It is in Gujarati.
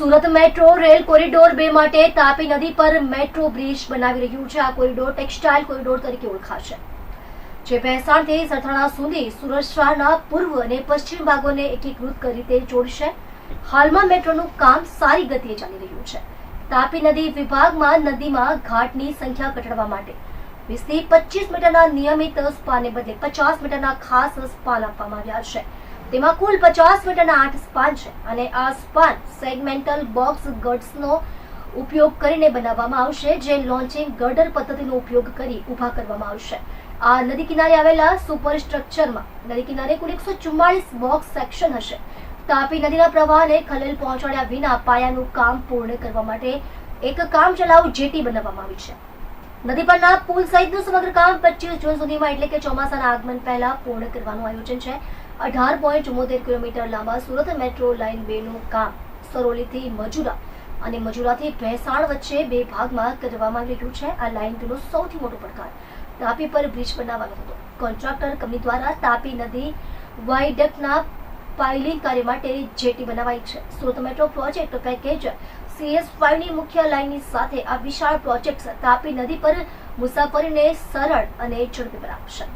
સુરત મેટ્રો રેલ કોરિડોર બે માટે તાપી નદી પર મેટ્રો બ્રિજ બનાવી રહ્યું છે. આ કોરિડોર ટેક્સટાઇલ કોરિડોર તરીકે ઓળખાશે. જે ભેસાણથી સરથાણા સુધી સુરત શહેરના પૂર્વ અને પશ્ચિમ ભાગોને એકીકૃત કરી તે જોડશે. હાલમાં મેટ્રોનું કામ સારી ગતિએ ચાલી રહ્યું છે. તાપી નદી વિભાગમાં નદીમાં ઘાટની સંખ્યા ઘટાડવા માટે વીસથી પચીસ મીટરના નિયમિત સ્પાને બદલે પચાસ મીટરના ખાસ સ્પાન આપવામાં આવ્યા છે. તેમાં કુલ પચાસ મીટરના આઠ સ્પાન છે અને આ સ્પાન સેગમેન્ટલ બોક્સ ગટ્સનો ઉપયોગ કરીને બનાવવામાં આવશે, જે લોન્ચિંગ ગર્ડર પદ્ધતિનો ઉપયોગ કરી ઊભા કરવામાં આવશે. આ નદી કિનારે આવેલા સુપર સ્ટ્રક્ચરમાં નદી કિનારે કુલ એકસો ચુમ્માળીસ બોક્સ સેક્શન હશે. તાપી નદીના પ્રવાહને ખલેલ પહોંચાડ્યા વિના પાયાનું કામ પૂર્ણ કરવા માટે એક કામ ચલાવ જેટી બનાવવામાં આવી છે. નદી પરના પુલ સહિતનું સમગ્ર કામ પચીસ જૂન સુધીમાં એટલે કે ચોમાસાના આગમન પહેલા પૂર્ણ કરવાનું આયોજન છે. અઢાર પોઈન્ટ ચુમ્મોતેર કિલોમીટર લાંબા સુરત મેટ્રો લાઇન બે નું કામ સરોલીથી મજુરા અને મજુરાથી ભેસાણ વચ્ચે બે ભાગમાં કરવામાં આવી છે. આ લાઇન ટુનો સૌથી મોટો પડકાર તાપી પર બ્રિજ બનાવવાનો હતો. કોન્ટ્રાક્ટર કંપની દ્વારા તાપી નદી વાઇડકના પાઇલિંગ કાર્ય માટે જેટી બનાવાઈ છે. સુરત મેટ્રો પ્રોજેક્ટ પેકેજ સીએસની મુખ્ય લાઇનની સાથે આ વિશાળ પ્રોજેક્ટ તાપી નદી પર મુસાફરીને સરળ અને ઝડપી બનાવશે.